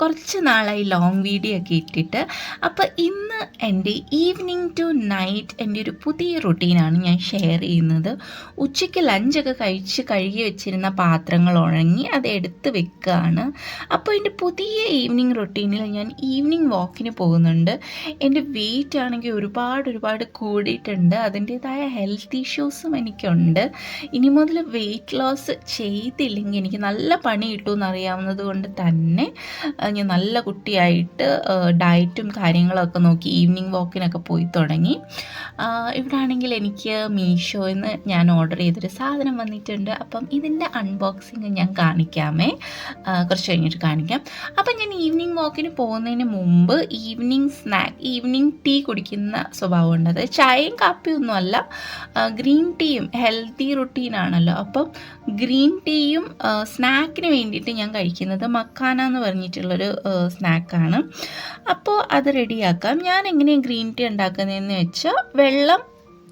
കുറച്ച് നാളായി long video ഒക്കെ ഇട്ടിട്ട്. അപ്പോൾ ഇന്ന് എന്റെ ഈവനിങ് ടു നൈറ്റ് എന്റെ ഒരു പുതിയ റുട്ടീനാണ് ഞാൻ ഷെയർ ചെയ്യുന്നത്. ഉച്ചയ്ക്ക് ലഞ്ചൊക്കെ കഴിച്ച് കഴുകി വെച്ചിരുന്ന പാത്രങ്ങൾ ഉണങ്ങി അത് എടുത്ത് വെക്കുകയാണ്. അപ്പോൾ എന്റെ പുതിയ ഈവനിങ് റുട്ടീനിൽ ഞാൻ ഈവനിങ് വാക്കിന് പോകുന്നുണ്ട്. എന്റെ വെയിറ്റ് ആണെങ്കിൽ ഒരുപാട് ഒരുപാട് കൂടിയിട്ടുണ്ട്. അതിന്റേതായ ഹെൽത്ത് ഇഷ്യൂസും എനിക്കുണ്ട്. ഇനി മുതൽ വെയിറ്റ് ലോസ് ചെയ്തില്ലെങ്കിൽ എനിക്ക് നല്ല പണി കിട്ടുമെന്ന് അറിയാവുന്നത് കൊണ്ട് തന്നെ ഞാൻ നല്ല കുട്ടിയായിട്ട് ഡയറ്റും കാര്യങ്ങളൊക്കെ നോക്കി ഈവനിങ് വാക്കിനൊക്കെ പോയി തുടങ്ങി. ഇവിടെ ആണെങ്കിൽ എനിക്ക് മീഷോയിൽ നിന്ന് ഞാൻ ഓർഡർ ചെയ്തൊരു സാധനം വന്നിട്ടുണ്ട്. അപ്പം ഇതിന്റെ അൺബോക്സിങ് ഞാൻ കാണിക്കാമേ. കുറച്ച് കഴിഞ്ഞിട്ട് കാണിക്കാം. അപ്പം ഞാൻ ഈവനിങ് വാക്കിന് പോകുന്നതിന് മുമ്പ് ഈവനിങ് സ്നാക്ക് ഈവനിങ് ടീ കുടിക്കുന്ന സ്വഭാവമുണ്ട് അത് ചായയും കാപ്പിയൊന്നും അല്ല. ഗ്രീൻ ടീയും ഹെൽത്തി റുട്ടീനാണല്ലോ. അപ്പം ഗ്രീൻ ടീയും സ്നാക്കിന് വേണ്ടിയിട്ട് ഞാൻ കഴിക്കുന്നത് മക്കാന എന്ന് പറഞ്ഞിട്ടുള്ളൊരു സ്നാക്കാണ്. അപ്പോൾ അത് റെഡിയാക്കാം. ഞാൻ എങ്ങനെയാണ് ഗ്രീൻ ടീ ഉണ്ടാക്കുന്നതെന്ന് വെച്ചാൽ വെള്ളം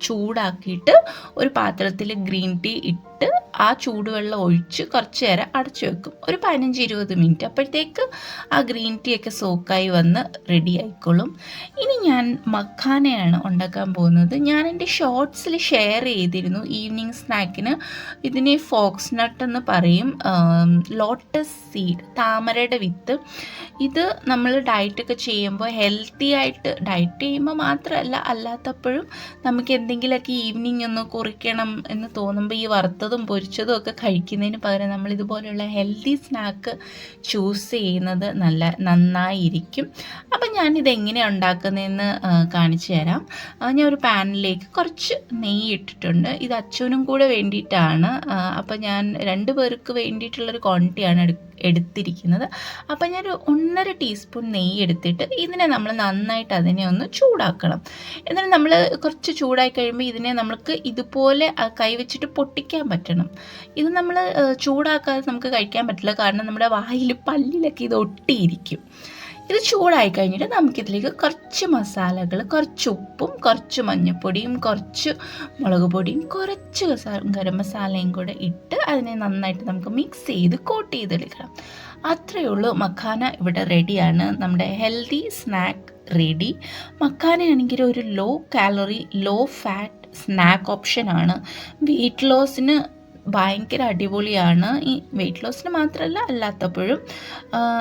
ചൂടാക്കിയിട്ട് ഒരു പാത്രത്തിൽ ഗ്രീൻ ടീ ഇട്ട് ആ ചൂടുവെള്ളം ഒഴിച്ച് കുറച്ച് നേരം അടച്ചു വെക്കും. ഒരു പതിനഞ്ച് ഇരുപത് മിനിറ്റ്. അപ്പോഴത്തേക്ക് ആ ഗ്രീൻ ടീ ഒക്കെ സോക്കായി വന്ന് റെഡി ആയിക്കോളും. ഇനി ഞാൻ മഖാനയാണ് ഉണ്ടാക്കാൻ പോകുന്നത്. ഞാൻ എന്റെ ഷോർട്സിൽ ഷെയർ ചെയ്തിരുന്നു. ഈവനിങ് സ്നാക്കിന് ഇതിനെ ഫോക്സ് നട്ട് എന്ന് പറയും. ലോട്ടസ് സീഡ് താമരയുടെ വിത്ത്. ഇത് നമ്മൾ ഡയറ്റൊക്കെ ചെയ്യുമ്പോൾ ഹെൽത്തി ആയിട്ട് ഡയറ്റ് ചെയ്യുമ്പോൾ മാത്രമല്ല അല്ലാത്തപ്പോഴും നമുക്ക് എന്തെങ്കിലുമൊക്കെ ഈവനിങ് ഒന്ന് കുറിക്കണം എന്ന് തോന്നുമ്പോൾ ഈ വറുത്തതും പൊരിച്ചതും ഒക്കെ കഴിക്കുന്നതിന് പകരം നമ്മൾ ഇതുപോലെയുള്ള ഹെൽത്തി സ്നാക്ക് ചൂസ് ചെയ്യുന്നത് നല്ല നന്നായിരിക്കും. അപ്പം ഞാനിത് എങ്ങനെയാണ് ഉണ്ടാക്കുന്നതെന്ന് കാണിച്ചു തരാം. ഞാൻ ഒരു പാനിലേക്ക് കുറച്ച് നെയ്യ് ഇട്ടിട്ടുണ്ട്. ഇത് അച്ഛനും കൂടെ വേണ്ടിയിട്ടാണ്. അപ്പം ഞാൻ രണ്ട് പേർക്ക് വേണ്ടിയിട്ടുള്ളൊരു ക്വാണ്ടിറ്റിയാണ് എടുക്കുന്നത് എടുത്തിരിക്കുന്നത്. അപ്പം ഞാനൊരു ഒന്നര ടീസ്പൂൺ നെയ്യ് എടുത്തിട്ട് ഇതിനെ നമ്മൾ നന്നായിട്ട് അതിനെ ഒന്ന് ചൂടാക്കണം. എന്നിട്ട് നമ്മൾ കുറച്ച് ചൂടായി കഴിയുമ്പോൾ ഇതിനെ നമുക്ക് ഇതുപോലെ കൈവച്ചിട്ട് പൊട്ടിക്കാൻ പറ്റണം. ഇത് നമ്മൾ ചൂടാക്കാതെ നമുക്ക് കഴിക്കാൻ പറ്റില്ല. കാരണം നമ്മുടെ വായിൽ പല്ലിലൊക്കെ ഇത് ഒട്ടിയിരിക്കും. ഇത് ചൂടായി കഴിഞ്ഞിട്ട് നമുക്കിതിലേക്ക് കുറച്ച് മസാലകൾ കുറച്ച് ഉപ്പും കുറച്ച് മഞ്ഞൾപ്പൊടിയും കുറച്ച് മുളക് പൊടിയും കുറച്ച് ഗരം മസാലയും കൂടെ ഇട്ട് അതിനെ നന്നായിട്ട് നമുക്ക് മിക്സ് ചെയ്ത് കോട്ട് ചെയ്തെടുക്കണം. അത്രയേ ഉള്ളൂ. മഖാന ഇവിടെ റെഡിയാണ് നമ്മുടെ ഹെൽത്തി സ്നാക്ക് റെഡി മക്കാനാണെങ്കിൽ ഒരു low calorie low fat snack ഓപ്ഷനാണ് വെയിറ്റ് ലോസിന് ഭയങ്കര അടിപൊളിയാണ്. ഈ വെയിറ്റ് ലോസിന് മാത്രമല്ല അല്ലാത്തപ്പോഴും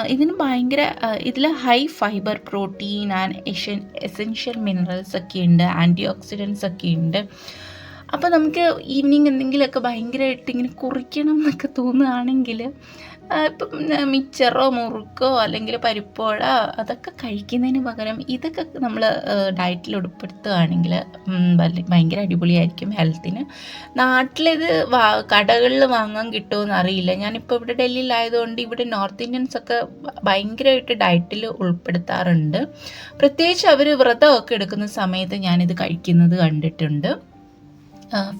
ഇതിന് ഭയങ്കര ഇതിൽ ഹൈ ഫൈബർ പ്രോട്ടീൻ ആൻഡ് എഷൻ എസെൻഷ്യൽ മിനറൽസ് ഒക്കെ ഉണ്ട് ആന്റി ഓക്സിഡൻസ് ഒക്കെ ഉണ്ട്. അപ്പോൾ നമുക്ക് ഈവനിങ് എന്തെങ്കിലുമൊക്കെ ഭയങ്കരമായിട്ട് ഇങ്ങനെ കുറിക്കണം എന്നൊക്കെ തോന്നുകയാണെങ്കിൽ ഇപ്പം മിച്ചറോ മുറുക്കോ അല്ലെങ്കിൽ പരിപ്പോട അതൊക്കെ കഴിക്കുന്നതിന് പകരം ഇതൊക്കെ നമ്മൾ ഡയറ്റിൽ ഉൾപ്പെടുത്തുകയാണെങ്കിൽ ഭയങ്കര അടിപൊളിയായിരിക്കും ഹെൽത്തിന് നാട്ടിലിത് വാ കടകളിൽ വാങ്ങാൻ കിട്ടുമോ അറിയില്ല. ഞാനിപ്പോൾ ഇവിടെ ഡൽഹിയിലായതുകൊണ്ട് ഇവിടെ നോർത്ത് ഇന്ത്യൻസ് ഒക്കെ ഭയങ്കരമായിട്ട് ഡയറ്റിൽ ഉൾപ്പെടുത്താറുണ്ട്. പ്രത്യേകിച്ച് അവർ വ്രതമൊക്കെ എടുക്കുന്ന സമയത്ത് ഞാനിത് കഴിക്കുന്നത് കണ്ടിട്ടുണ്ട്.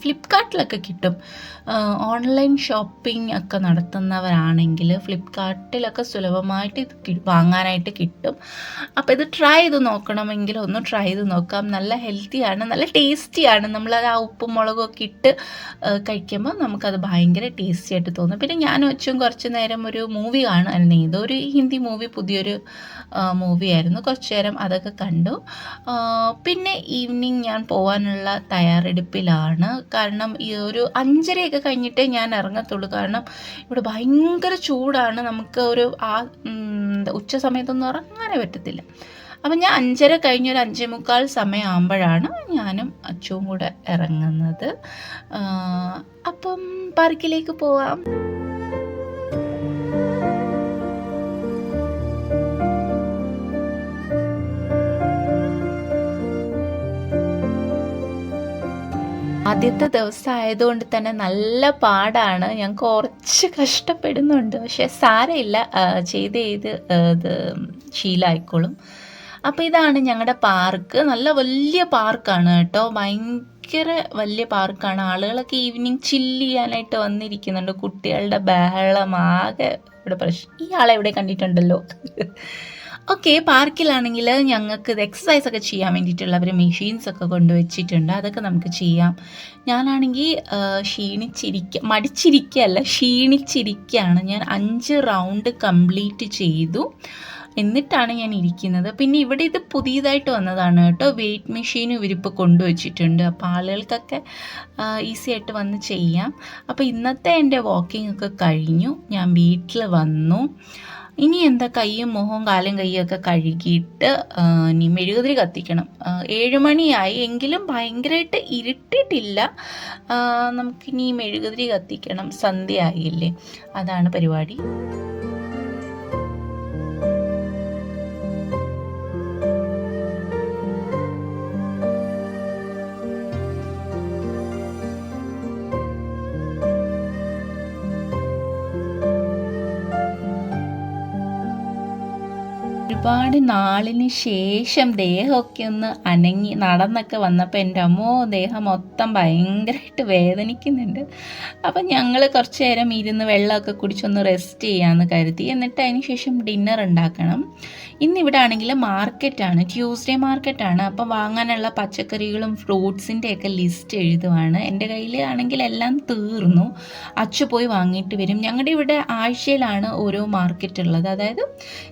ഫ്ലിപ്കാർട്ടിലൊക്കെ കിട്ടും. ഓൺലൈൻ ഷോപ്പിംഗ് ഒക്കെ നടത്തുന്നവരാണെങ്കിൽ ഫ്ലിപ്കാർട്ടിലൊക്കെ സുലഭമായിട്ട് ഇത് വാങ്ങാനായിട്ട് കിട്ടും. അപ്പോൾ ഇത് ട്രൈ ചെയ്ത് നോക്കണമെങ്കിൽ ഒന്ന് ട്രൈ ചെയ്ത് നോക്കാം. നല്ല ഹെൽത്തിയാണ് നല്ല ടേസ്റ്റിയാണ് നമ്മളത് ആ ഉപ്പും മുളകും ഒക്കെ ഇട്ട് കഴിക്കുമ്പോൾ നമുക്കത് ഭയങ്കര ടേസ്റ്റി ആയിട്ട് തോന്നും. പിന്നെ ഞാൻ വെച്ചും കുറച്ച് നേരം ഒരു മൂവി കാണുമായിരുന്നു. ഇതൊരു ഹിന്ദി മൂവി പുതിയൊരു മൂവി കുറച്ചു നേരം അതൊക്കെ കണ്ടു. പിന്നെ ഈവനിങ് ഞാൻ പോകാനുള്ള തയ്യാറെടുപ്പിലാണ്. കാരണം ഈ ഒരു അഞ്ചരയൊക്കെ കഴിഞ്ഞിട്ടേ ഞാൻ ഇറങ്ങത്തുള്ളൂ. കാരണം ഇവിടെ ഭയങ്കര ചൂടാണ്. നമുക്ക് ഒരു ആ ഉച്ച സമയത്തൊന്നും ഇറങ്ങാനേ പറ്റത്തില്ല. അപ്പം ഞാൻ അഞ്ചര കഴിഞ്ഞ ഒരു അഞ്ചേ മുക്കാൽ സമയമാകുമ്പോഴാണ് ഞാനും അച്ചുവും കൂടെ ഇറങ്ങുന്നത്. അപ്പം പാർക്കിലേക്ക് പോവാം. ആദ്യത്തെ ദിവസം ആയതുകൊണ്ട് തന്നെ നല്ല പാടാണ്. ഞാൻ കുറച്ച് കഷ്ടപ്പെടുന്നുണ്ട്. പക്ഷെ സാരമില്ല. ചെയ്ത് ചെയ്ത് ഇത് ശീലമായിക്കോളും അപ്പോൾ ഇതാണ് ഞങ്ങളുടെ പാർക്ക്. നല്ല വലിയ പാർക്കാണ് കേട്ടോ. ഭയങ്കര വലിയ പാർക്കാണ്. ആളുകളൊക്കെ ഈവനിങ് ചില്ല് ചെയ്യാനായിട്ട് വന്നിരിക്കുന്നുണ്ട്. കുട്ടികളുടെ ബഹളം ആകെ ഇവിടെ പ്രശ്നം. ഈ ആളെ എവിടെ കണ്ടിട്ടുണ്ടല്ലോ? ഓക്കെ പാർക്കിലാണെങ്കിൽ ഞങ്ങൾക്ക് ഇത് എക്സസൈസ് ഒക്കെ ചെയ്യാൻ വേണ്ടിയിട്ടുള്ള മെഷീൻസ് ഒക്കെ കൊണ്ടുവച്ചിട്ടുണ്ട് അതൊക്കെ നമുക്ക് ചെയ്യാം. ഞാനാണെങ്കിൽ ക്ഷീണിച്ചിരിക്കുക മടിച്ചിരിക്കുകയല്ല ക്ഷീണിച്ചിരിക്കുകയാണ് ഞാൻ അഞ്ച് റൗണ്ട് കംപ്ലീറ്റ് ചെയ്തു. എന്നിട്ടാണ് ഞാൻ ഇരിക്കുന്നത്. പിന്നെ ഇവിടെ ഇത് പുതിയതായിട്ട് വന്നതാണ് കേട്ടോ. വെയിറ്റ് മെഷീൻ ഇവരിപ്പോൾ കൊണ്ടുവച്ചിട്ടുണ്ട് അപ്പോൾ ആളുകൾക്കൊക്കെ ഈസി ആയിട്ട് വന്ന് ചെയ്യാം. അപ്പോൾ ഇന്നത്തെ എന്റെ വാക്കിംഗ് ഒക്കെ കഴിഞ്ഞു. ഞാൻ വീട്ടിൽ വന്നു. ഇനി എന്താ കൈയും മുഖവും കാലും കൈയും ഒക്കെ കഴുകിയിട്ട് ഇനി മെഴുകുതിരി കത്തിക്കണം. ഏഴുമണിയായി ഏഴ് മണിയായി എങ്കിലും ഭയങ്കരമായിട്ട് ഇരുട്ടിട്ടില്ല. നമുക്കിനി മെഴുകുതിരി കത്തിക്കണം. സന്ധ്യ ആയില്ലേ അതാണ് പരിപാടി. ഒരുപാട് നാളിന് ശേഷം ദേഹമൊക്കെ ഒന്ന് അനങ്ങി നടന്നൊക്കെ വന്നപ്പോൾ എന്റെ അമ്മോ ദേഹം മൊത്തം ഭയങ്കരമായിട്ട് വേദനിക്കുന്നുണ്ട്. അപ്പം ഞങ്ങൾ കുറച്ച് നേരം ഇരുന്ന് വെള്ളമൊക്കെ കുടിച്ചൊന്ന് റെസ്റ്റ് ചെയ്യാമെന്ന് കരുതി. എന്നിട്ട് അതിന് ശേഷം ഡിന്നർ ഉണ്ടാക്കണം. ഇന്നിവിടെ ആണെങ്കിൽ മാർക്കറ്റാണ് ട്യൂസ്ഡേ മാർക്കറ്റാണ് അപ്പോൾ വാങ്ങാനുള്ള പച്ചക്കറികളും ഫ്രൂട്ട്സിന്റെ ഒക്കെ ലിസ്റ്റ് എഴുതുവാണ്. എന്റെ കയ്യിൽ ആണെങ്കിൽ എല്ലാം തീർന്നു. അച്ചു പോയി വാങ്ങിയിട്ട് വരും. ഞങ്ങളുടെ ഇവിടെ ആഴ്ചയിലാണ് ഓരോ മാർക്കറ്റ് ഉള്ളത്. അതായത്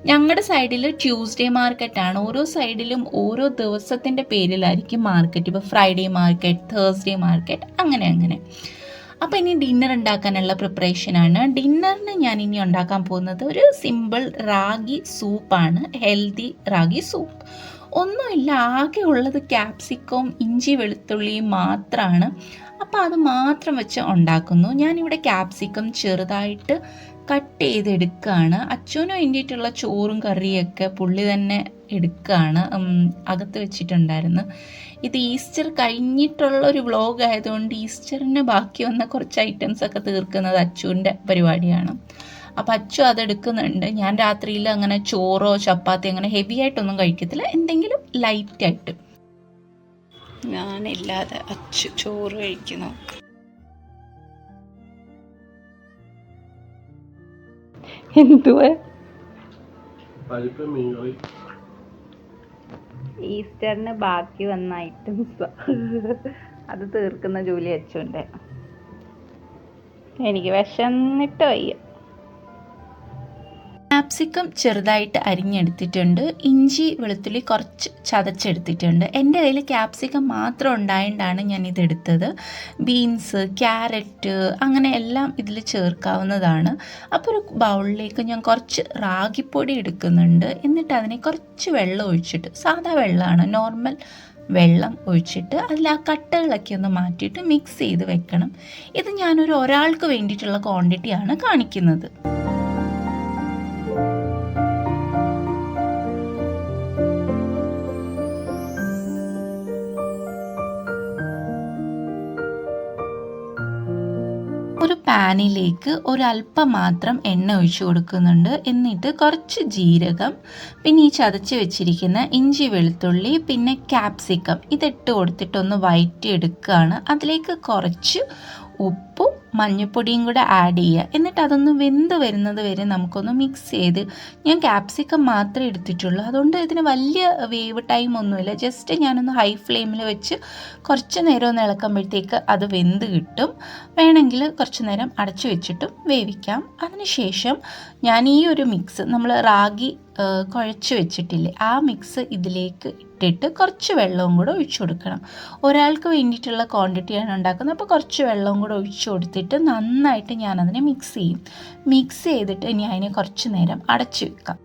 ഞങ്ങളുടെ സൈഡിൽ ട്യൂസ്ഡേ മാർക്കറ്റാണ് ഓരോ സൈഡിലും ഓരോ ദിവസത്തിന്റെ പേരിലായിരിക്കും മാർക്കറ്റ് ഇപ്പോൾ ഫ്രൈഡേ മാർക്കറ്റ് തേഴ്സ്ഡേ മാർക്കറ്റ് അങ്ങനെ അങ്ങനെ. അപ്പോൾ ഇനി ഡിന്നർ ഉണ്ടാക്കാനുള്ള പ്രിപ്പറേഷനാണ് ഡിന്നറിന് ഞാൻ ഇനി ഉണ്ടാക്കാൻ പോകുന്നത് ഒരു സിമ്പിൾ റാഗി സൂപ്പാണ് ഹെൽത്തി റാഗി സൂപ്പ് ഒന്നുമില്ല ആകെ ഉള്ളത് ക്യാപ്സിക്കവും ഇഞ്ചി വെളുത്തുള്ളിയും മാത്രമാണ് അപ്പോൾ അത് മാത്രം വെച്ച് ഉണ്ടാക്കുന്നു. ഞാനിവിടെ ക്യാപ്സിക്കം ചെറുതായിട്ട് കട്ട് ചെയ്തെടുക്കുകയാണ് അച്ഛനും വേണ്ടിയിട്ടുള്ള ചോറും കറിയൊക്കെ പുള്ളി തന്നെ എടുക്കുകയാണ് അകത്ത് വെച്ചിട്ടുണ്ടായിരുന്നു. ഇത് ഈസ്റ്റർ കഴിഞ്ഞിട്ടുള്ള ഒരു വ്ളോഗ് ആയതുകൊണ്ട് ഈസ്റ്ററിന് ബാക്കി വന്ന കുറച്ച് ഐറ്റംസ് ഒക്കെ തീർക്കുന്നത് അച്ചുവിന്റെ പരിപാടിയാണ്. അപ്പം അച്ചു അതെടുക്കുന്നുണ്ട്. ഞാൻ രാത്രിയിൽ അങ്ങനെ ചോറോ ചപ്പാത്തി അങ്ങനെ ഹെവി ആയിട്ടൊന്നും കഴിക്കത്തില്ല. എന്തെങ്കിലും ലൈറ്റായിട്ട് ഞാനില്ലാതെ അച്ചു ചോറ് കഴിക്കുന്നു. എന്തുവാ? ഈസ്റ്ററിന് ബാക്കി വന്ന ഐറ്റംസ്. അത് തീർക്കുന്ന ജോലി അച്ഛന്റെ. എനിക്ക് വിശന്നിട്ട് വയ്യ. ക്യാപ്സിക്കം ചെറുതായിട്ട് അരിഞ്ഞെടുത്തിട്ടുണ്ട്. ഇഞ്ചി വെളുത്തുള്ളി കുറച്ച് ചതച്ചെടുത്തിട്ടുണ്ട്. എന്റെ കയ്യിൽ ക്യാപ്സിക്കം മാത്രം ഉണ്ടായതുകൊണ്ടാണ് ഞാൻ ഇതെടുത്തത് ബീൻസ് ക്യാരറ്റ് അങ്ങനെ എല്ലാം ഇതിൽ ചേർക്കാവുന്നതാണ്. അപ്പോൾ ഒരു ബൗളിലേക്ക് ഞാൻ കുറച്ച് റാഗിപ്പൊടി എടുക്കുന്നുണ്ട്. എന്നിട്ട് അതിനെ കുറച്ച് വെള്ളം ഒഴിച്ചിട്ട് സാധാ വെള്ളമാണ് നോർമൽ വെള്ളം ഒഴിച്ചിട്ട് അതിൽ ആ കട്ടകളൊക്കെ ഒന്ന് മാറ്റിയിട്ട് മിക്സ് ചെയ്ത് വെക്കണം. ഇത് ഞാനൊരു ഒരാൾക്ക് വേണ്ടിയിട്ടുള്ള ക്വാണ്ടിറ്റിയാണ് കാണിക്കുന്നത്. പാനിലേക്ക് ഒരല്പം മാത്രം എണ്ണ ഒഴിച്ചു കൊടുക്കുന്നുണ്ട്. എന്നിട്ട് കുറച്ച് ജീരകം പിന്നെ ഈ ചതച്ച് വെച്ചിരിക്കുന്ന ഇഞ്ചി വെളുത്തുള്ളി പിന്നെ ക്യാപ്സിക്കം ഇതിട്ട് കൊടുത്തിട്ടൊന്ന് വയറ്റി എടുക്കുകയാണ് അതിലേക്ക് കുറച്ച് ഉപ്പും മഞ്ഞൾപ്പൊടിയും കൂടെ ആഡ് ചെയ്യുക. എന്നിട്ട് അതൊന്ന് വെന്ത് വരുന്നത് വരെ നമുക്കൊന്ന് മിക്സ് ചെയ്ത് ഞാൻ ക്യാപ്സിക്കം മാത്രമേ എടുത്തിട്ടുള്ളൂ. അതുകൊണ്ട് ഇതിന് വലിയ വേവ് ടൈം ഒന്നുമില്ല. ജസ്റ്റ് ഞാനൊന്ന് ഹൈ ഫ്ലെയിമിൽ വെച്ച് കുറച്ച് നേരം ഒന്ന് ഇളക്കുമ്പോഴത്തേക്ക് അത് വെന്ത് കിട്ടും. വേണമെങ്കിൽ കുറച്ച് നേരം അടച്ചു വെച്ചിട്ടും വേവിക്കാം. അതിനുശേഷം ഞാൻ ഈ ഒരു മിക്സ് നമ്മൾ റാഗി കുഴച്ച് വെച്ചിട്ടില്ലേ ആ മിക്സ് ഇതിലേക്ക് ഇട്ടിട്ട് കുറച്ച് വെള്ളവും കൂടെ ഒഴിച്ചു കൊടുക്കണം. ഒരാൾക്ക് വേണ്ടിയിട്ടുള്ള ക്വാണ്ടിറ്റിയാണ് ഉണ്ടാക്കുന്നത്. അപ്പോൾ കുറച്ച് വെള്ളവും കൂടെ ഒഴിച്ചു കൊടുത്തിട്ട് നന്നായിട്ട് ഞാനതിനെ മിക്സ് ചെയ്യും. മിക്സ് ചെയ്തിട്ട് ഇനി അതിനെ കുറച്ച് നേരം അടച്ചു വെക്കാം.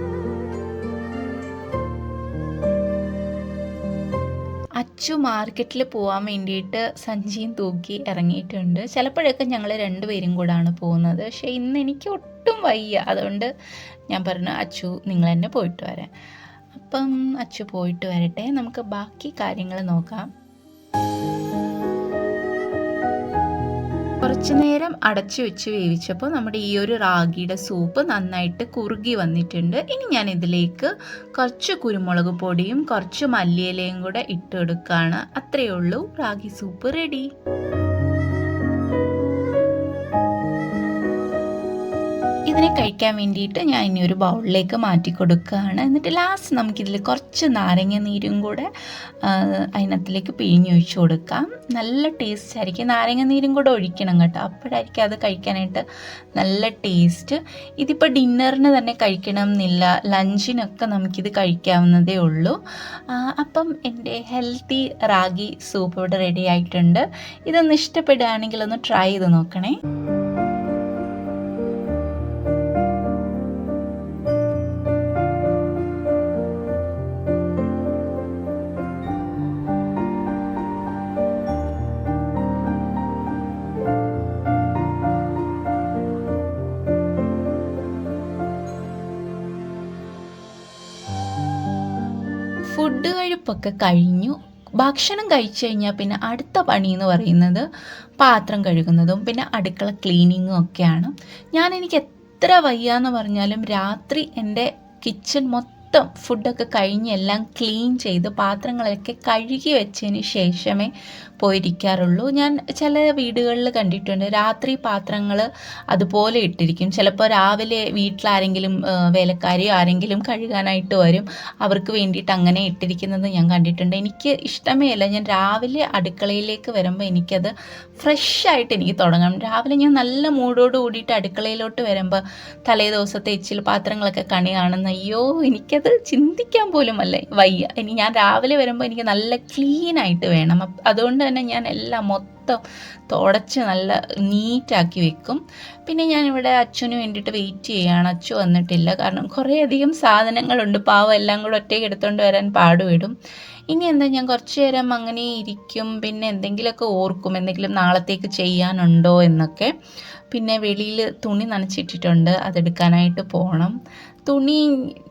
അച്ചു മാർക്കറ്റിൽ പോകാൻ വേണ്ടിയിട്ട് സഞ്ചിയും തൂക്കി ഇറങ്ങിയിട്ടുണ്ട്. ചിലപ്പോഴൊക്കെ ഞങ്ങൾ രണ്ടുപേരും കൂടാണ് പോകുന്നത്. പക്ഷേ ഇന്ന് എനിക്ക് ഒട്ടും വയ്യ. അതുകൊണ്ട് ഞാൻ പറഞ്ഞു അച്ചു നിങ്ങൾ തന്നെ പോയിട്ട് വരാൻ അപ്പം അച്ചു പോയിട്ട് വരട്ടെ. നമുക്ക് ബാക്കി കാര്യങ്ങൾ നോക്കാം. കുറച്ചു നേരം അടച്ചു വെച്ച് വേവിച്ചപ്പോൾ നമ്മുടെ ഈ ഒരു റാഗിയുടെ സൂപ്പ് നന്നായിട്ട് കുറുകി വന്നിട്ടുണ്ട്. ഇനി ഞാൻ ഇതിലേക്ക് കുറച്ച് കുരുമുളക് പൊടിയും കുറച്ച് മല്ലിയിലയും കൂടെ ഇട്ട് കൊടുക്കുകയാണ്. അത്രയേ ഉള്ളൂ. റാഗി സൂപ്പ് റെഡി കഴിക്കാൻ വേണ്ടിയിട്ട് ഞാൻ ഇനി ഒരു ബൗളിലേക്ക് മാറ്റി കൊടുക്കുകയാണ്. എന്നിട്ട് ലാസ്റ്റ് നമുക്കിതിൽ കുറച്ച് നാരങ്ങ നീരും കൂടെ അതിനകത്തിലേക്ക് പിഴിഞ്ഞൊഴിച്ച് കൊടുക്കാം. നല്ല ടേസ്റ്റ് ആയിരിക്കും. നാരങ്ങ നീരും കൂടെ ഒഴിക്കണം കേട്ടോ. അപ്പോഴായിരിക്കും അത് കഴിക്കാനായിട്ട് നല്ല ടേസ്റ്റ് ഇതിപ്പോൾ ഡിന്നറിന് തന്നെ കഴിക്കണം എന്നില്ല ലഞ്ചിനൊക്കെ നമുക്കിത് കഴിക്കാവുന്നതേ ഉള്ളൂ. അപ്പം എന്റെ ഹെൽത്തി റാഗി സൂപ്പ് ഇവിടെ റെഡി ആയിട്ടുണ്ട്. ഇതൊന്ന് ഇഷ്ടപ്പെടുകയാണെങ്കിൽ ഒന്ന് ട്രൈ ചെയ്ത് നോക്കണേ. ഫുഡ് കഴിപ്പൊക്കെ കഴിഞ്ഞു. ഭക്ഷണം കഴിച്ചു കഴിഞ്ഞാൽ പിന്നെ അടുത്ത പണി എന്ന് പറയുന്നത് പാത്രം കഴുകുന്നതും പിന്നെ അടുക്കള ക്ലീനിങ്ങും ഒക്കെയാണ്. ഞാൻ എനിക്ക് എത്ര വയ്യാന്ന് പറഞ്ഞാലും രാത്രി എന്റെ കിച്ചൺ മൊത്തം ഫുഡൊക്കെ കഴിഞ്ഞ് എല്ലാം ക്ലീൻ ചെയ്ത് പാത്രങ്ങളൊക്കെ കഴുകി വെച്ചതിന് ശേഷമേ പോയിരിക്കാറുള്ളൂ. ഞാൻ ചില വീടുകളിൽ കണ്ടിട്ടുണ്ട്. രാത്രി പാത്രങ്ങൾ അതുപോലെ ഇട്ടിരിക്കും. ചിലപ്പോൾ രാവിലെ വീട്ടിലാരെങ്കിലും വേലക്കാരി ആരെങ്കിലും കഴുകാനായിട്ട് വരും. അവർക്ക് വേണ്ടിയിട്ട് അങ്ങനെ ഇട്ടിരിക്കുന്നത് ഞാൻ കണ്ടിട്ടുണ്ട്. എനിക്ക് ഇഷ്ടമേ അല്ല ഞാൻ രാവിലെ അടുക്കളയിലേക്ക് വരുമ്പോൾ എനിക്കത് ഫ്രഷ് ആയിട്ട് എനിക്ക് തുടങ്ങണം. രാവിലെ ഞാൻ നല്ല മൂടോട് കൂടിയിട്ട് അടുക്കളയിലോട്ട് വരുമ്പോൾ തലേ ദിവസത്തെ എച്ചിൽ പാത്രങ്ങളൊക്കെ കണി കാണുന്ന അയ്യോ എനിക്കത് ചിന്തിക്കാൻ പോലും അല്ലേ വയ്യ. ഇനി ഞാൻ രാവിലെ വരുമ്പോൾ എനിക്ക് നല്ല ക്ലീൻ ആയിട്ട് വേണം. അതുകൊണ്ട് തന്നെ ഞാൻ എല്ലാം മൊത്തം തുടച്ച് നല്ല നീറ്റാക്കി വെക്കും. പിന്നെ ഞാനിവിടെ അച്ഛന് വേണ്ടിയിട്ട് വെയിറ്റ് ചെയ്യുകയാണ് അച്ഛൻ വന്നിട്ടില്ല. കാരണം കുറേയധികം സാധനങ്ങളുണ്ട്. പാവം എല്ലാം കൂടെ ഒറ്റയ്ക്ക് എടുത്തുകൊണ്ട് വരാൻ പാടുപെടും. ഇനി എന്താ ഞാൻ കുറച്ച് നേരം അങ്ങനെ ഇരിക്കും പിന്നെ എന്തെങ്കിലുമൊക്കെ ഓർക്കും എന്തെങ്കിലും നാളത്തേക്ക് ചെയ്യാനുണ്ടോ എന്നൊക്കെ. പിന്നെ വെളിയിൽ തുണി നനച്ചിട്ടിട്ടുണ്ട് അതെടുക്കാനായിട്ട് പോകണം തുണി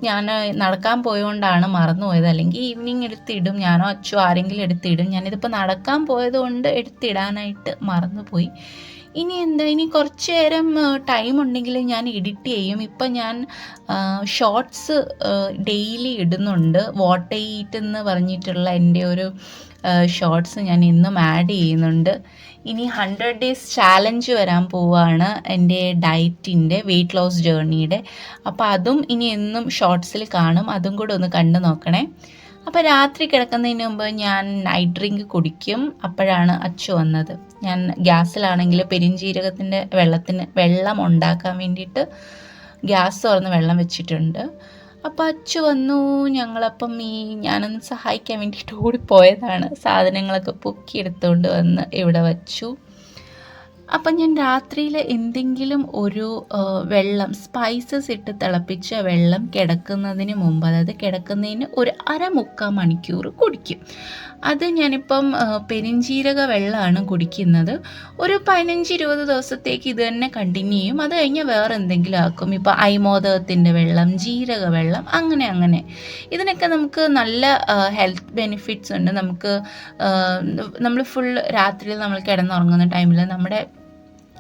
ഞാൻ നടക്കാൻ പോയതുകൊണ്ടാണ് മറന്നുപോയത്. അല്ലെങ്കിൽ ഈവനിങ് എടുത്തിടും ഞാനോ അച്ചോ ആരെങ്കിലും എടുത്തിടും. ഞാനിതിപ്പോൾ നടക്കാൻ പോയതുകൊണ്ട് എടുത്തിടാനായിട്ട് മറന്നുപോയി. ഇനി എന്താ ഇനി കുറച്ച് നേരം ടൈം ഉണ്ടെങ്കിൽ ഞാൻ എഡിറ്റ് ചെയ്യും. ഇപ്പം ഞാൻ ഷോർട്സ് ഡെയിലി ഇടുന്നുണ്ട്. വാട്ട് ഈറ്റ് എന്ന് പറഞ്ഞിട്ടുള്ള എന്റെ ഒരു ഷോർട്സ് ഞാൻ ഇന്നും ആഡ് ചെയ്യുന്നുണ്ട്. ഇനി ഹൺഡ്രഡ് ഡേയ്സ് ചാലഞ്ച് വരാൻ പോവുകയാണ് എന്റെ ഡയറ്റിന്റെ വെയിറ്റ് ലോസ് ജേർണിയുടെ അപ്പോൾ അതും ഇനി എന്നും ഷോർട്സിൽ കാണും. അതും കൂടെ ഒന്ന് കണ്ടു നോക്കണേ. അപ്പോൾ രാത്രി കിടക്കുന്നതിന് മുമ്പ് ഞാൻ നൈറ്റ് ഡ്രിങ്ക് കുടിക്കും. അപ്പോഴാണ് അച്ചു വന്നത്. ഞാൻ ഗ്യാസിലാണെങ്കിൽ പെരിഞ്ജീരകത്തിന്റെ വെള്ളത്തിന് വെള്ളം ഉണ്ടാക്കാൻ വേണ്ടിയിട്ട് ഗ്യാസ് തുറന്ന് വെള്ളം വെച്ചിട്ടുണ്ട്. അപ്പോൾ അച്ചു വന്നു. ഞങ്ങളപ്പം ഈ ഞാനൊന്ന് സഹായിക്കാൻ വേണ്ടിയിട്ട് ഓടിപ്പോയതാണ്. സാധനങ്ങളൊക്കെ പൊക്കി എടുത്തുകൊണ്ട് വന്ന് ഇവിടെ വച്ചു. അപ്പം ഞാൻ രാത്രിയിൽ എന്തെങ്കിലും ഒരു വെള്ളം സ്പൈസസ് ഇട്ട് തിളപ്പിച്ച വെള്ളം കിടക്കുന്നതിന് മുമ്പ് അതായത് കിടക്കുന്നതിന് ഒരു അരമുക്കാൽ മണിക്കൂർ കുടിക്കും. അത് ഞാനിപ്പം പെരിഞ്ചീരക വെള്ളമാണ് കുടിക്കുന്നത്. ഒരു പതിനഞ്ച് ഇരുപത് ദിവസത്തേക്ക് ഇത് തന്നെ കണ്ടിന്യൂ ചെയ്യും. അത് കഴിഞ്ഞ് വേറെ എന്തെങ്കിലും ആക്കും. ഇപ്പോൾ ഐമോദകത്തിന്റെ വെള്ളം ജീരക വെള്ളം അങ്ങനെ അങ്ങനെ. ഇതിനൊക്കെ നമുക്ക് നല്ല ഹെൽത്ത് ബെനിഫിറ്റ്സ് ഉണ്ട്. നമുക്ക് നമ്മൾ ഫുൾ രാത്രിയിൽ നമ്മൾ കിടന്നുറങ്ങുന്ന ടൈമിൽ നമ്മുടെ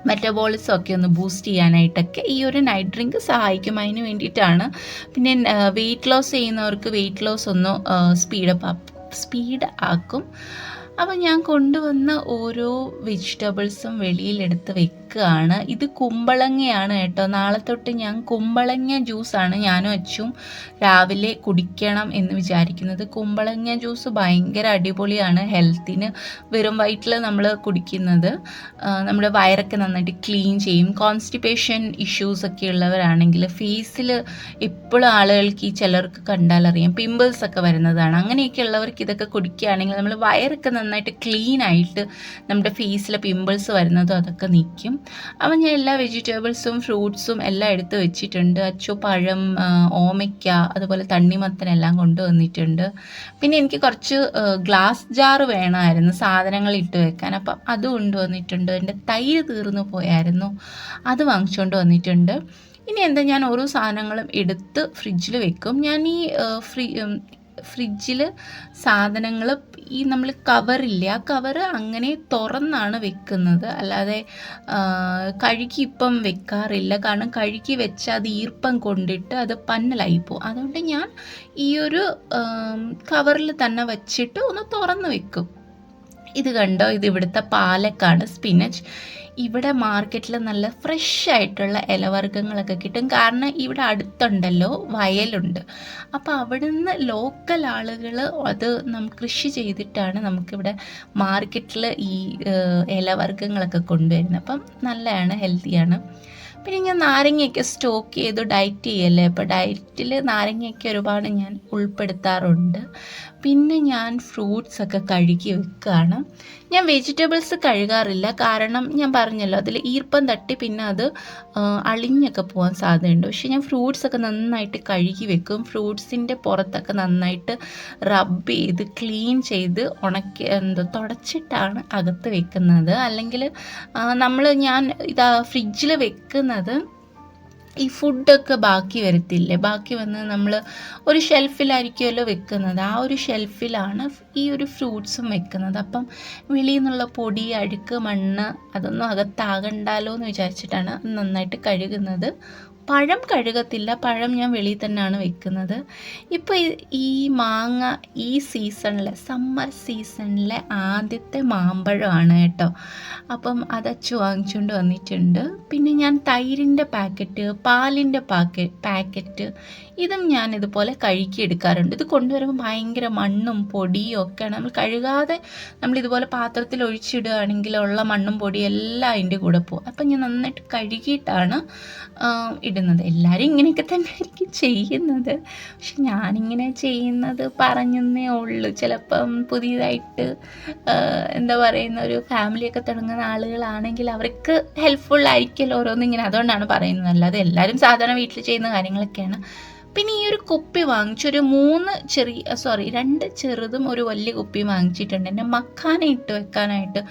മെറ്റബോളിസം ഒക്കെ ഒന്ന് ബൂസ്റ്റ് ചെയ്യാനായിട്ടൊക്കെ ഈ ഒരു നൈറ്റ് ഡ്രിങ്ക് സഹായിക്കും. അതിന് വേണ്ടിയിട്ടാണ്. പിന്നെ വെയിറ്റ് ലോസ് ചെയ്യുന്നവർക്ക് വെയിറ്റ് ലോസ് ഒന്ന് സ്പീഡപ്പ് സ്പീഡ് ആക്കും. അപ്പോൾ ഞാൻ കൊണ്ടുവന്ന ഓരോ വെജിറ്റബിൾസും വെളിയിലെടുത്ത് വെക്കുകയാണ് ഇത് കുമ്പളങ്ങയാണ് കേട്ടോ. നാളെ തൊട്ട് ഞാൻ കുമ്പളങ്ങ ജ്യൂസാണ് ഞാനും അച്ചും രാവിലെ കുടിക്കണം എന്ന് വിചാരിക്കുന്നത്. കുമ്പളങ്ങ ജ്യൂസ് ഭയങ്കര അടിപൊളിയാണ് ഹെൽത്തിന് വെറും വയറ്റിൽ നമ്മൾ കുടിക്കുന്നത്. നമ്മുടെ വയറൊക്കെ നന്നായിട്ട് ക്ലീൻ ചെയ്യും. കോൺസ്റ്റിപ്പേഷൻ ഇഷ്യൂസ് ഒക്കെ ഉള്ളവരാണെങ്കിൽ ഫേസിൽ ഇപ്പോഴും ആളുകൾക്ക് ഈ ചിലർക്ക് കണ്ടാൽ അറിയാം. പിമ്പിൾസ് ഒക്കെ വരുന്നതാണ്. അങ്ങനെയൊക്കെ ഉള്ളവർക്ക് ഇതൊക്കെ കുടിക്കുകയാണെങ്കിൽ നമ്മൾ വയറൊക്കെ നന്നായിട്ട് ക്ലീൻ ആയിട്ട് നമ്മുടെ ഫേസിലെ പിമ്പിൾസ് വരുന്നതും അതൊക്കെ നിൽക്കും. അപ്പം ഞാൻ എല്ലാ വെജിറ്റബിൾസും ഫ്രൂട്ട്സും എല്ലാം എടുത്ത് വെച്ചിട്ടുണ്ട്. അച്ചു പഴം ഓമയ്ക്ക അതുപോലെ തണ്ണിമത്തൻ എല്ലാം കൊണ്ടുവന്നിട്ടുണ്ട് പിന്നെ എനിക്ക് കുറച്ച് ഗ്ലാസ് ജാർ വേണമായിരുന്നു സാധനങ്ങൾ ഇട്ട് വെക്കാൻ. അപ്പം അത് കൊണ്ടുവന്നിട്ടുണ്ട് എന്റെ തൈര് തീർന്നു പോയായിരുന്നു. അത് വാങ്ങിച്ചുകൊണ്ട് വന്നിട്ടുണ്ട്. ഇനി എന്താ ഞാൻ ഓരോ സാധനങ്ങളും എടുത്ത് ഫ്രിഡ്ജിൽ വെക്കും. ഞാൻ ഈ ഫ്രി ഫ്രിഡ്ജിൽ സാധനങ്ങൾ ഈ നമ്മൾ കവറില്ല ആ കവറ് അങ്ങനെ തുറന്നാണ് വെക്കുന്നത്. അല്ലാതെ കഴുകി ഇപ്പം വെക്കാറില്ല. കാരണം കഴുകി വെച്ചാൽ അത് ഈർപ്പം കൊണ്ടിട്ട് അത് പന്നലായി പോകും അതുകൊണ്ട് ഞാൻ ഈ ഒരു കവറിൽ തന്നെ വച്ചിട്ട് ഒന്ന് തുറന്ന് വെക്കും. ഇത് കണ്ടോ? ഇത് ഇവിടുത്തെ പാലക്കാണ് സ്പിനച്ച് ഇവിടെ മാർക്കറ്റിൽ നല്ല ഫ്രഷ് ആയിട്ടുള്ള ഇലവർഗങ്ങളൊക്കെ കിട്ടും. കാരണം ഇവിടെ അടുത്തുണ്ടല്ലോ വയലുണ്ട്. അപ്പോൾ അവിടുന്ന് ലോക്കൽ ആളുകൾ അത് നം കൃഷി ചെയ്തിട്ടാണ് നമുക്കിവിടെ മാർക്കറ്റിൽ ഈ ഇലവർഗങ്ങളൊക്കെ കൊണ്ടുവരുന്നത്. അപ്പം നല്ലതാണ് ഹെൽത്തിയാണ്. പിന്നെ ഞാൻ നാരങ്ങയൊക്കെ സ്റ്റോക്ക് ചെയ്തു ഡയറ്റ് ചെയ്യല്ലേ? അപ്പോൾ ഡയറ്റിൽ നാരങ്ങയൊക്കെ ഒരുപാട് ഞാൻ ഉൾപ്പെടുത്താറുണ്ട്. പിന്നെ ഞാൻ ഫ്രൂട്ട്സ് ഒക്കെ കഴുകി വെക്കുകയാണ് ഞാൻ വെജിറ്റബിൾസ് കഴുകാറില്ല. കാരണം ഞാൻ പറഞ്ഞല്ലോ അതിൽ ഈർപ്പം തട്ടി പിന്നെ അത് അളിഞ്ഞൊക്കെ പോകാൻ സാധ്യതയുണ്ട്. പക്ഷെ ഞാൻ ഫ്രൂട്ട്സ് ഒക്കെ നന്നായിട്ട് കഴുകി വെക്കും. ഫ്രൂട്ട്സിന്റെ പുറത്തൊക്കെ നന്നായിട്ട് റബ്ബ് ചെയ്ത് ക്ലീൻ ചെയ്ത് ഉണക്കി എന്തോ തുടച്ചിട്ടാണ് അകത്ത് വെക്കുന്നത്. അല്ലെങ്കിൽ നമ്മൾ ഞാൻ ഇതാ ഫ്രിഡ്ജിൽ വെക്കുന്നത് ഈ ഫുഡൊക്കെ ബാക്കി വരത്തില്ലേ? ബാക്കി വന്ന് നമ്മൾ ഒരു ഷെൽഫിലായിരിക്കുമല്ലോ വെക്കുന്നത്. ആ ഒരു ഷെൽഫിലാണ് ഈ ഒരു ഫ്രൂട്ട്സും വെക്കുന്നത്. അപ്പം വെളിയിൽ നിന്നുള്ള പൊടി അഴുക്ക് മണ്ണ് അതൊന്നും അകത്താകണ്ടല്ലോ എന്ന് വിചാരിച്ചിട്ടാണ് നന്നായിട്ട് കഴുകുന്നത്. പഴം കഴുകത്തില്ല. പഴം ഞാൻ വെളിയിൽ തന്നെയാണ് വെക്കുന്നത്. ഇപ്പോൾ ഈ മാങ്ങ ഈ സീസണിലെ സമ്മർ സീസണിലെ ആദ്യത്തെ മാമ്പഴമാണ് കേട്ടോ. അപ്പം അത് വാങ്ങിച്ചുകൊണ്ട് വന്നിട്ടുണ്ട്. പിന്നെ ഞാൻ തൈരിന്റെ പാക്കറ്റ് പാലിന്റെ പാക്കറ്റ് പാക്കറ്റ് ഇതും ഞാൻ ഇതുപോലെ കഴുകിയെടുക്കാറുണ്ട്. ഇത് കൊണ്ടുവരുമ്പോൾ ഭയങ്കര മണ്ണും പൊടിയും ഒക്കെയാണ്. നമ്മൾ കഴുകാതെ നമ്മൾ ഇതുപോലെ പാത്രത്തിൽ ഒഴിച്ചിടുകയാണെങ്കിൽ ഉള്ള മണ്ണും പൊടിയും എല്ലാം അതിന്റെ കൂടെ പോകും. അപ്പം ഞാൻ നന്നായിട്ട് കഴുകിയിട്ടാണ് ഇടുന്നത്. എല്ലാവരും ഇങ്ങനെയൊക്കെ തന്നെ ആയിരിക്കും ചെയ്യുന്നത്. പക്ഷെ ഞാനിങ്ങനെ ചെയ്യുന്നത് പറഞ്ഞെന്നേ ഉള്ളൂ. ചിലപ്പം പുതിയതായിട്ട് എന്താ പറയുന്ന ഒരു ഫാമിലിയൊക്കെ തുടങ്ങുന്ന ആളുകളാണെങ്കിൽ അവർക്ക് ഹെൽപ്ഫുൾ ആയിരിക്കുമല്ലോ ഓരോന്നും ഇങ്ങനെ അതുകൊണ്ടാണ് പറയുന്നത്. അല്ലാതെ എല്ലാവരും സാധാരണ വീട്ടിൽ ചെയ്യുന്ന കാര്യങ്ങളൊക്കെയാണ്. പിന്നെ ഈ ഒരു കുപ്പി വാങ്ങിച്ചു ഒരു മൂന്ന് ചെറിയ സോറി രണ്ട് ചെറുതും ഒരു വലിയ കുപ്പിയും വാങ്ങിച്ചിട്ടുണ്ട്. എന്റെ മക്കാനെ ഇട്ട് വെക്കാനായിട്ട്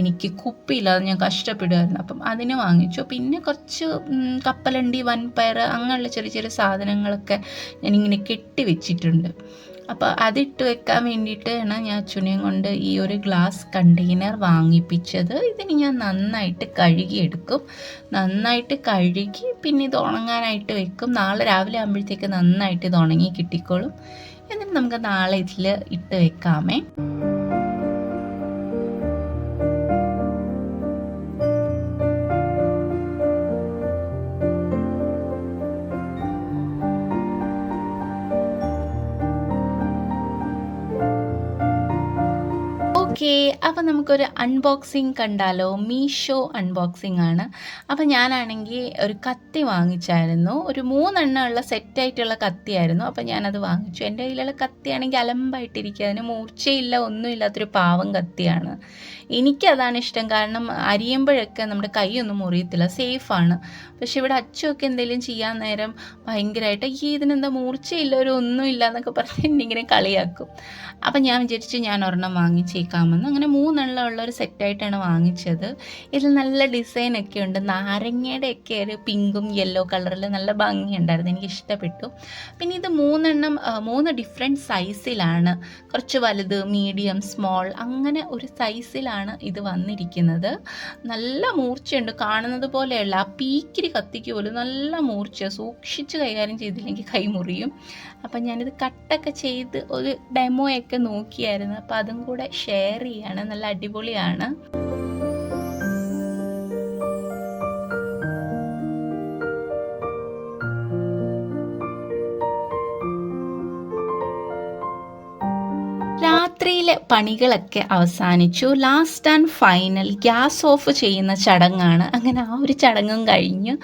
എനിക്ക് കുപ്പിയില്ലാതെ ഞാൻ കഷ്ടപ്പെടുമായിരുന്നു അപ്പം അതിന് വാങ്ങിച്ചു. പിന്നെ കുറച്ച് കപ്പലണ്ടി വൻപയർ അങ്ങനെയുള്ള ചെറിയ ചെറിയ സാധനങ്ങളൊക്കെ ഞാനിങ്ങനെ കെട്ടി വെച്ചിട്ടുണ്ട്. അപ്പോൾ അതിട്ട് വെക്കാൻ വേണ്ടിയിട്ടാണ് ഞാൻ അച്ഛനെയും കൊണ്ട് ഈ ഒരു ഗ്ലാസ് കണ്ടെയ്നർ വാങ്ങിപ്പിച്ചത്. ഇതിന് ഞാൻ നന്നായിട്ട് കഴുകിയെടുക്കും. നന്നായിട്ട് കഴുകി പിന്നെ ഇത് ഉണങ്ങാനായിട്ട് വെക്കും. നാളെ രാവിലെ ആകുമ്പോഴത്തേക്ക് നന്നായിട്ട് ഇത് ഉണങ്ങി കിട്ടിക്കോളും. എന്നിട്ട് നമുക്ക് നാളെ ഇതിൽ ഇട്ട് വെക്കാമേ. ഓക്കെ അപ്പം നമുക്കൊരു അൺബോക്സിങ് കണ്ടാലോ? മീഷോ അൺബോക്സിങ് ആണ്. അപ്പം ഞാനാണെങ്കിൽ ഒരു കത്തി വാങ്ങിച്ചായിരുന്നു. ഒരു മൂന്നെണ്ണം ഉള്ള സെറ്റായിട്ടുള്ള കത്തിയായിരുന്നു. അപ്പം ഞാനത് വാങ്ങിച്ചു. എന്റെ കയ്യിലുള്ള കത്തിയാണെങ്കിൽ അലമ്പായിട്ടിരിക്കുക അതിന് മൂർച്ചയില്ല ഒന്നുമില്ലാത്തൊരു പാവം കത്തിയാണ്. എനിക്കതാണ് ഇഷ്ടം. കാരണം അരിയുമ്പോഴൊക്കെ നമ്മുടെ കൈയൊന്നും മുറിയത്തില്ല. സേഫാണ്. പക്ഷെ ഇവിടെ അച്ചുമൊക്കെ എന്തെങ്കിലും ചെയ്യാൻ നേരം ഭയങ്കരമായിട്ട് ഈ ഇതിനെന്താ മൂർച്ചയില്ല ഒരു ഒന്നുമില്ല എന്നൊക്കെ പറഞ്ഞ് എന്നെ ഇങ്ങനെ കളിയാക്കും. അപ്പം ഞാൻ വിചാരിച്ചു ഞാൻ ഒരെണ്ണം വാങ്ങിച്ചേക്കാമെന്ന് അങ്ങനെ മൂന്നെണ്ണം ഉള്ള ഒരു സെറ്റായിട്ടാണ് വാങ്ങിച്ചത്. ഇതിൽ നല്ല ഡിസൈനൊക്കെ ഉണ്ട്. നാരങ്ങയുടെ ഒക്കെ ഒരു പിങ്കും യെല്ലോ കളറിൽ നല്ല ഭംഗിയുണ്ടായിരുന്നു എനിക്ക് ഇഷ്ടപ്പെട്ടു. പിന്നെ ഇത് മൂന്നെണ്ണം മൂന്ന് ഡിഫറെന്റ് സൈസിലാണ് കുറച്ച് വലുത് മീഡിയം സ്മോൾ അങ്ങനെ ഒരു സൈസിലാണ് ഇത് വന്നിരിക്കുന്നത്. നല്ല മൂർച്ചയുണ്ട്. കാണുന്നത് പോലെയല്ല. ആ പീക്കിരി കത്തിക്ക് പോലും നല്ല മൂർച്ച. സൂക്ഷിച്ച് കൈകാര്യം ചെയ്തില്ലെങ്കിൽ കൈ മുറിയും. അപ്പം ഞാനിത് കട്ടൊക്കെ ചെയ്ത് ഒരു ഡെമോയൊക്കെ നോക്കിയായിരുന്നു. അപ്പം അതും കൂടെ ഷെയർ ചെയ്യാണ് നല്ല അടിപൊളിയാണ്. രാത്രിയിലെ പണികളൊക്കെ അവസാനിച്ചു. Last and final gas off ചെയ്യുന്ന ചടങ്ങാണ്. അങ്ങനെ ആ ഒരു ചടങ്ങും കഴിഞ്ഞു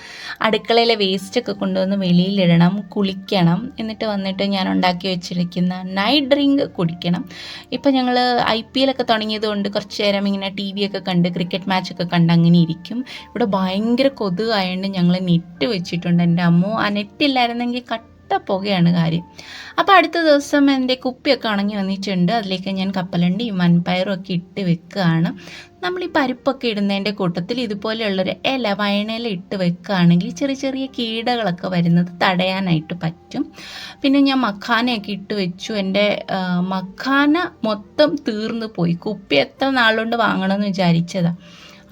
അടുക്കളയിലെ വേസ്റ്റൊക്കെ കൊണ്ടുവന്ന് വെളിയിലിടണം കുളിക്കണം. എന്നിട്ട് വന്നിട്ട് ഞാൻ ഉണ്ടാക്കി വെച്ചിരിക്കുന്ന നൈറ്റ് ഡ്രിങ്ക് കുടിക്കണം. ഇപ്പം ഞങ്ങൾ ഐ പി എല്ലൊക്കെ തുടങ്ങിയത് കൊണ്ട് കുറച്ച് നേരം ഇങ്ങനെ ടി വി ഒക്കെ കണ്ട് ക്രിക്കറ്റ് മാച്ചൊക്കെ കണ്ട് അങ്ങനെ ഇരിക്കും. ഇവിടെ ഭയങ്കര കൊതുകായതുകൊണ്ട് ഞങ്ങൾ നെറ്റ് വെച്ചിട്ടുണ്ട്. എന്റെ അമ്മോ ആ നെറ്റ് ഇല്ലായിരുന്നെങ്കിൽ കട്ട പുകയാണ് കാര്യം. അപ്പോൾ അടുത്ത ദിവസം എന്റെ കുപ്പിയൊക്കെ ഉണങ്ങി വന്നിട്ടുണ്ട്. അതിലേക്ക് ഞാൻ കപ്പലണ്ടിയും മൺപയറും ഒക്കെ ഇട്ട് വെക്കുകയാണ്. നമ്മൾ ഈ പരിപ്പൊക്കെ ഇടുന്നതിന്റെ കൂട്ടത്തിൽ ഇതുപോലെയുള്ളൊരു ഇല വയണയില ഇട്ട് വെക്കുകയാണെങ്കിൽ ചെറിയ ചെറിയ കീടകളൊക്കെ വരുന്നത് തടയാനായിട്ട് പറ്റും. പിന്നെ ഞാൻ മഖാനയൊക്കെ ഇട്ട് വെച്ചു. എന്റെ മഖാന മൊത്തം തീർന്നു പോയി. കുപ്പി എത്ര നാളുകൊണ്ട് വാങ്ങണമെന്ന് വിചാരിച്ചതാണ്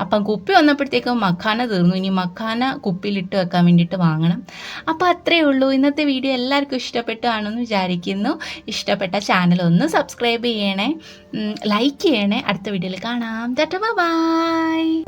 അപ്പം കുപ്പി വന്നപ്പോഴത്തേക്കും മഖാന തീർന്നു. ഇനി മഖാന കുപ്പിയിലിട്ട് വെക്കാൻ വേണ്ടിയിട്ട് വാങ്ങണം. അപ്പോൾ അത്രയേ ഉള്ളൂ. ഇന്നത്തെ വീഡിയോ എല്ലാവർക്കും ഇഷ്ടപ്പെട്ടാണെന്ന് വിചാരിക്കുന്നു. ഇഷ്ടപ്പെട്ട ചാനൽ ഒന്ന് സബ്സ്ക്രൈബ് ചെയ്യണേ. ലൈക്ക് ചെയ്യണേ. അടുത്ത വീഡിയോയിൽ കാണാം. ബൈ